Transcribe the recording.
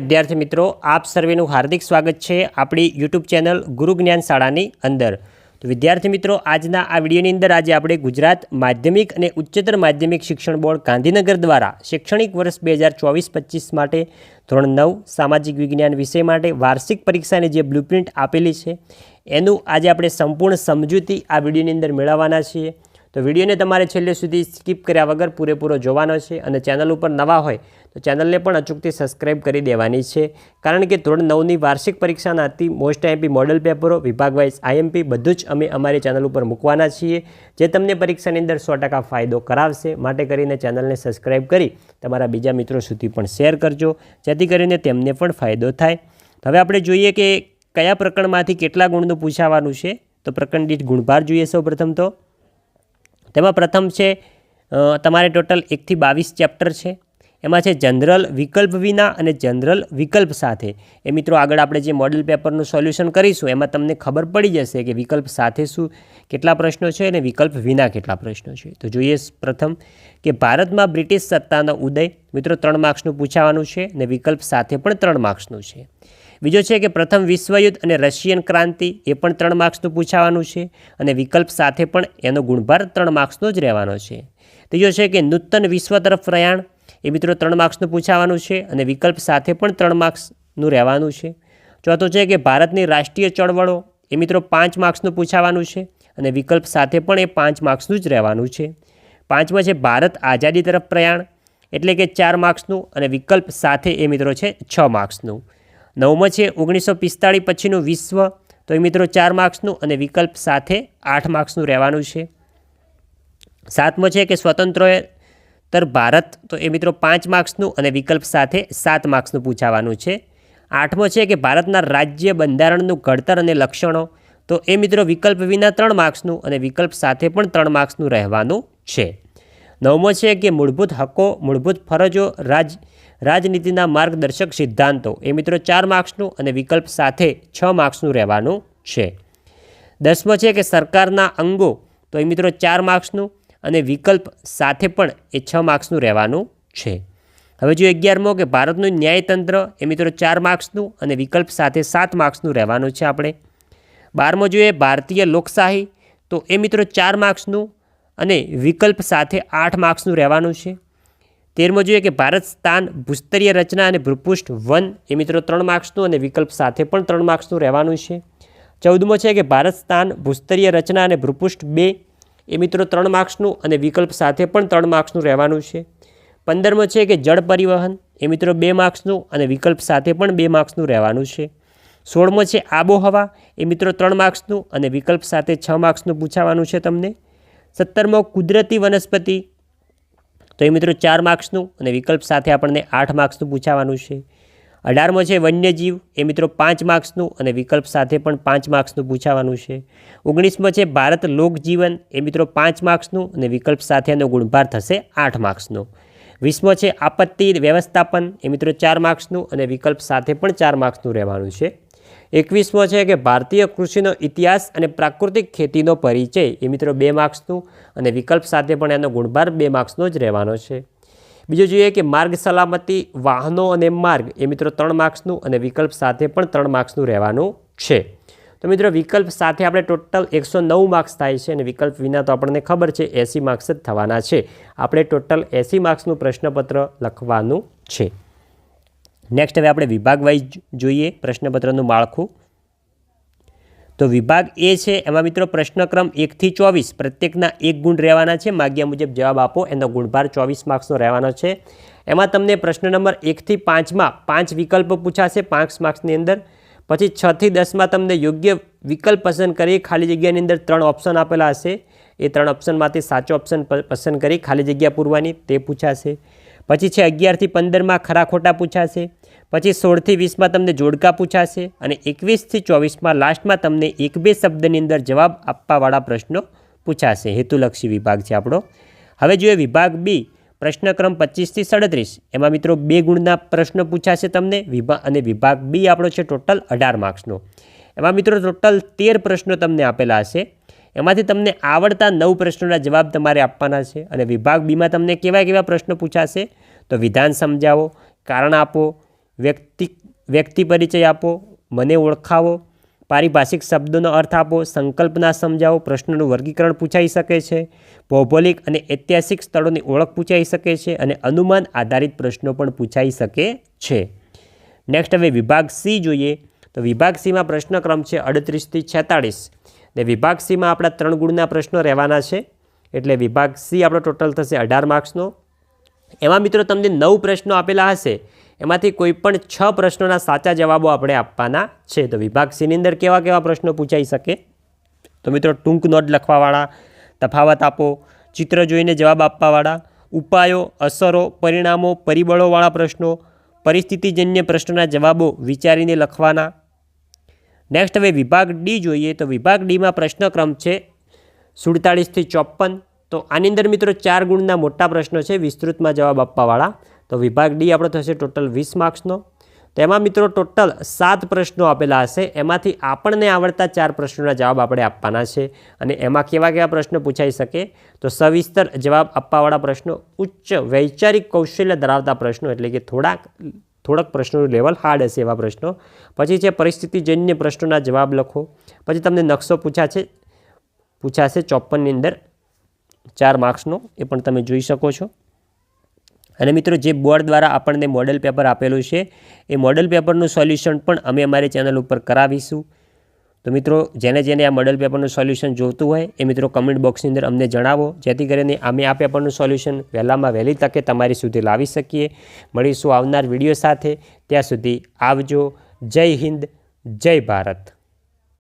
વિદ્યાર્થી મિત્રો, આપ સર્વેનું હાર્દિક સ્વાગત છે આપણી યુટ્યુબ ચેનલ ગુરુ જ્ઞાન શાળાની અંદર. તો વિદ્યાર્થી મિત્રો, આજના આ વિડીયોની અંદર આજે આપણે ગુજરાત માધ્યમિક અને ઉચ્ચતર માધ્યમિક શિક્ષણ બોર્ડ ગાંધીનગર દ્વારા શૈક્ષણિક વર્ષ બે હજાર ચોવીસ પચીસ માટે ધોરણ નવ, સામાજિક વિજ્ઞાન વિષય માટે વાર્ષિક પરીક્ષાની જે બ્લુપ્રિન્ટ આપેલી છે, એનું આજે આપણે સંપૂર્ણ સમજૂતી આ વિડીયોની અંદર મેળવવાના છીએ. તો વિડીયોને તમારે છેલ્લે સુધી સ્કીપ કર્યા વગર પૂરેપૂરો જોવાનો છે અને ચેનલ ઉપર નવા હોય તો ચેનલને પણ અચૂકથી સબસ્ક્રાઇબ કરી દેવાની છે. કારણ કે ધોરણ નવની વાર્ષિક પરીક્ષાના અતિ મોસ્ટ આઈએમપી મોડલ પેપરો, વિભાગ વાઇઝ આઈએમપી બધું જ અમે અમારી ચેનલ ઉપર મૂકવાના છીએ, જે તમને પરીક્ષાની અંદર સો ફાયદો કરાવશે. માટે કરીને ચેનલને સબસ્ક્રાઇબ કરી તમારા બીજા મિત્રો સુધી પણ શેર કરજો, જેથી કરીને તેમને પણ ફાયદો થાય. હવે આપણે જોઈએ કે કયા પ્રકરણમાંથી કેટલા ગુણનું પૂછાવાનું છે? તો પ્રકરણ દીઠ ગુણભાર જોઈએ સૌ તો. તેમાં પ્રથમ છે તમારે ટોટલ એકથી બાવીસ ચેપ્ટર છે. એમાં છે જનરલ વિકલ્પ વિના અને જનરલ વિકલ્પ સાથે. એ મિત્રો આગળ આપણે જે મોડેલ પેપરનું સોલ્યુશન કરીશું, એમાં તમને ખબર પડી જશે કે વિકલ્પ સાથે શું, કેટલા પ્રશ્નો છે અને વિકલ્પ વિના કેટલા પ્રશ્નો છે. તો જોઈએ પ્રથમ કે ભારતમાં બ્રિટિશ સત્તાનો ઉદય મિત્રો ત્રણ માર્ક્સનું પૂછાવાનું છે અને વિકલ્પ સાથે પણ ત્રણ માર્ક્સનું છે. બીજો છે કે પ્રથમ વિશ્વયુદ્ધ અને રશિયન ક્રાંતિ એ પણ ત્રણ માર્ક્સનું પૂછાવાનું છે અને વિકલ્પ સાથે પણ એનો ગુણભાર ત્રણ માર્ક્સનો જ રહેવાનો છે. ત્રીજો છે કે નૂતન વિશ્વ તરફ પ્રયાણ એ મિત્રો ત્રણ માર્ક્સનું પૂછાવાનું છે અને વિકલ્પ સાથે પણ ત્રણ માર્ક્સનું રહેવાનું છે. ચોથો છે કે ભારતની રાષ્ટ્રીય ચળવળો એ મિત્રો પાંચ માર્ક્સનું પૂછાવાનું છે અને વિકલ્પ સાથે પણ એ પાંચ માર્ક્સનું જ રહેવાનું છે. પાંચમો છે ભારત આઝાદી તરફ પ્રયાણ એટલે કે ચાર માર્ક્સનું અને વિકલ્પ સાથે એ મિત્રો છે છ માર્ક્સનું. નવમો છે ઓગણીસો પિસ્તાળીસ પછીનું વિશ્વ. તો એ મિત્રો ચાર માર્ક્સનું અને વિકલ્પ સાથે આઠ માર્ક્સનું રહેવાનું છે. સાતમો છે કે સ્વતંત્રોત્તર ભારત. તો એ મિત્રો પાંચ માર્ક્સનું અને વિકલ્પ સાથે સાત માર્ક્સનું પૂછાવાનું છે. આઠમો છે કે ભારતના રાજ્ય બંધારણનું ઘડતર અને લક્ષણો. તો એ મિત્રો વિકલ્પ વિના ત્રણ માર્ક્સનું અને વિકલ્પ સાથે પણ ત્રણ માર્ક્સનું રહેવાનું છે. નવમો છે કે મૂળભૂત હકો, મૂળભૂત ફરજો, રાજ રાજનીતિના માર્ગદર્શક સિદ્ધાંતો. એ મિત્રો ચાર માર્ક્સનું અને વિકલ્પ સાથે છ માર્ક્સનું રહેવાનું છે. દસમો છે કે સરકારના અંગો. તો એ મિત્રો ચાર માર્ક્સનું અને વિકલ્પ સાથે પણ એ છ માર્ક્સનું રહેવાનું છે. હવે જો અગિયારમો કે ભારતનું ન્યાયતંત્ર. એ મિત્રો ચાર માર્ક્સનું અને વિકલ્પ સાથે સાત માર્ક્સનું રહેવાનું છે આપણે. બારમો જોઈએ ભારતીય લોકશાહી. તો એ મિત્રો ચાર માર્ક્સનું અને વિકલ્પ સાથે આઠ માર્ક્સનું રહેવાનું છે. તેરમો જોઈએ કે ભારત સ્થાન ભૂસ્તરીય રચના અને ભૂપૃષ્ઠ વન. એ મિત્રો ત્રણ માર્ક્સનું અને વિકલ્પ સાથે પણ ત્રણ માર્ક્સનું રહેવાનું છે. ચૌદમો છે કે ભારત સ્થાન ભૂસ્તરીય રચના અને ભૂપૃષ્ઠ બે. એ મિત્રો ત્રણ માર્ક્સનું અને વિકલ્પ સાથે પણ ત્રણ માર્ક્સનું રહેવાનું છે. પંદરમો છે કે જળ પરિવહન. એ મિત્રો બે માર્ક્સનું અને વિકલ્પ સાથે પણ બે માર્ક્સનું રહેવાનું છે. સોળમો છે આબોહવા. એ મિત્રો ત્રણ માર્ક્સનું અને વિકલ્પ સાથે છ માર્ક્સનું પૂછાવાનું છે તમને. સત્તરમો કુદરતી વનસ્પતિ. તો એ મિત્રો ચાર માર્ક્સનું અને વિકલ્પ સાથે આપણને આઠ માર્ક્સનું પૂછાવાનું છે. અઢારમો છે વન્યજીવ. એ મિત્રો પાંચ માર્ક્સનું અને વિકલ્પ સાથે પણ પાંચ માર્ક્સનું પૂછાવાનું છે. ઓગણીસમો છે ભારત લોકજીવન. એ મિત્રો પાંચ માર્ક્સનું અને વિકલ્પ સાથેનો ગુણભાર થશે આઠ માર્ક્સનો. વીસમો છે આપત્તિ વ્યવસ્થાપન. એ મિત્રો ચાર માર્ક્સનું અને વિકલ્પ સાથે પણ ચાર માર્ક્સનું રહેવાનું છે. એકવીસમો છે કે ભારતીય કૃષિનો ઇતિહાસ અને પ્રાકૃતિક ખેતીનો પરિચય. એ મિત્રો બે માર્ક્સનું અને વિકલ્પ સાથે પણ એનો ગુણભાર બે માર્ક્સનો જ રહેવાનો છે. બીજું જોઈએ કે માર્ગ સલામતી, વાહનો અને માર્ગ, એ મિત્રો ત્રણ માર્ક્સનું અને વિકલ્પ સાથે પણ ત્રણ માર્ક્સનું રહેવાનું છે. તો મિત્રો વિકલ્પ સાથે આપણે ટોટલ એકસો નવ માર્ક્સ થાય છે અને વિકલ્પ વિના તો આપણને ખબર છે એંસી માર્ક્સ જ થવાના છે. આપણે ટોટલ એંસી માર્ક્સનું પ્રશ્નપત્ર લખવાનું છે. નેક્સ્ટ હવે આપણે વિભાગ વાઇઝ જોઈએ, પ્રશ્નપત્રનું માળખું. તો વિભાગ એ છે, એમાં મિત્રો પ્રશ્નક્રમ એકથી ચોવીસ, પ્રત્યેકના એક ગુણ રહેવાના છે, માગ્યા મુજબ જવાબ આપો, એનો ગુણભાર ચોવીસ માર્ક્સનો રહેવાનો છે. એમાં તમને પ્રશ્ન નંબર એકથી પાંચમાં પાંચ વિકલ્પ પૂછાશે, પાંચ માર્ક્સની અંદર. પછી છથી દસમાં તમને યોગ્ય વિકલ્પ પસંદ કરી, ખાલી જગ્યાની અંદર ત્રણ ઓપ્શન આપેલા હશે. એ ત્રણ ઓપ્શનમાંથી સાચો ઓપ્શન પસંદ કરી, ખાલી જગ્યા પૂરવાની, તે પૂછાશે. પછી છે અગિયારથી પંદરમાં ખરા ખોટા પૂછાશે. પછી સોળથી વીસમાં તમને જોડકા પૂછાશે અને એકવીસથી ચોવીસમાં લાસ્ટમાં તમને એક બે શબ્દની અંદર જવાબ આપવાવાળા પ્રશ્નો પૂછાશે. હેતુલક્ષી વિભાગ છે આપણો. હવે જોઈએ વિભાગ બી, પ્રશ્નક્રમ પચીસથી સડત્રીસ. એમાં મિત્રો બે ગુણના પ્રશ્નો પૂછાશે તમને. વિભાગ અને વિભાગ બી આપણો છે ટોટલ અઢાર માર્ક્સનો. એમાં મિત્રો ટોટલ તેર પ્રશ્નો તમને આપેલા હશે. એમાંથી તમને આવડતા નવ પ્રશ્નોના જવાબ તમારે આપવાના છે અને વિભાગ બીમાં તમને કેવા કેવા પ્રશ્નો પૂછાશે તો વિધાન સમજાવો, કારણ આપો વ્યક્તિ વ્યક્તિ પરિચય આપો, મને ઓળખાવો, પારિભાષિક શબ્દોનો અર્થ આપો, સંકલ્પના સમજાવો, પ્રશ્નોનું વર્ગીકરણ પૂછાઈ શકે છે, ભૌગોલિક અને ઐતિહાસિક સ્થળોની ઓળખ પૂછાઈ શકે છે અને અનુમાન આધારિત પ્રશ્નો પણ પૂછાઈ શકે છે. નેક્સ્ટ હવે વિભાગ સી જોઈએ. તો વિભાગ સીમાં પ્રશ્નક્રમ છે અડત્રીસથી છેતાળીસ. ને વિભાગ સીમાં આપણા ત્રણ ગુણના પ્રશ્નો રહેવાના છે. એટલે વિભાગ સી આપણો ટોટલ થશે અઢાર માર્ક્સનો એમાં મિત્રો તમને નવ પ્રશ્નો આપેલા હશે. એમાંથી કોઈ પણ છ પ્રશ્નોના સાચા જવાબો આપણે આપવાના છે. તો વિભાગ સીની અંદર કેવા કેવા પ્રશ્નો પૂછાઈ શકે? તો મિત્રો ટૂંક નોટ લખવાવાળા, તફાવત આપો, ચિત્ર જોઈને જવાબ આપવાવાળા, ઉપાયો, અસરો, પરિણામો, પરિબળોવાળા પ્રશ્નો, પરિસ્થિતિજન્ય પ્રશ્નોના જવાબો વિચારીને લખવાના. નેક્સ્ટ હવે વિભાગ ડી જોઈએ. તો વિભાગ ડીમાં પ્રશ્નક્રમ છે સુડતાળીસથી ચોપન તો આની અંદર મિત્રો ચાર ગુણના મોટા પ્રશ્નો છે વિસ્તૃતમાં જવાબ આપવાવાળા. તો વિભાગ ડી આપણો થશે ટોટલ વીસ માર્ક્સનો. તો એમાં મિત્રો ટોટલ સાત પ્રશ્નો આપેલા હશે. એમાંથી આપણને આવડતા ચાર પ્રશ્નોના જવાબ આપણે આપવાના છે. અને એમાં કેવા કેવા પ્રશ્નો પૂછાઈ શકે? તો સવિસ્તર જવાબ આપવાવાળા પ્રશ્નો, ઉચ્ચ વૈચારિક કૌશલ્ય ધરાવતા પ્રશ્નો એટલે કે થોડાક થોડાક પ્રશ્નોનું લેવલ હાર્ડ હશે એવા પ્રશ્નો. પછી છે પરિસ્થિતિજન્ય પ્રશ્નોના જવાબ લખો. પછી તમને નકશો પૂછાશે પૂછાશે ચોપનની અંદર. ચાર માર્ક્સનો એ પણ તમે જોઈ શકો છો. અને મિત્રો, જે બોર્ડ દ્વારા આપણને મોડેલ પેપર આપેલું છે, એ મોડેલ પેપરનું સોલ્યુશન પણ અમે અમારી ચેનલ ઉપર કરાવીશું. તો મિત્રો, જેને જેને આ મોડલ પેપરનું સોલ્યુશન જોતું હોય, એ મિત્રો કમેન્ટ બોક્સની અંદર અમને જણાવો. જેથી કરીને અમે આ પેપરનું સોલ્યુશન વહેલામાં વહેલી તકે તમારી સુધી લાવી શકીએ. મળીશું આવનાર વીડિયો સાથે. ત્યાં સુધી આવજો. જય હિન્દ, જય ભારત.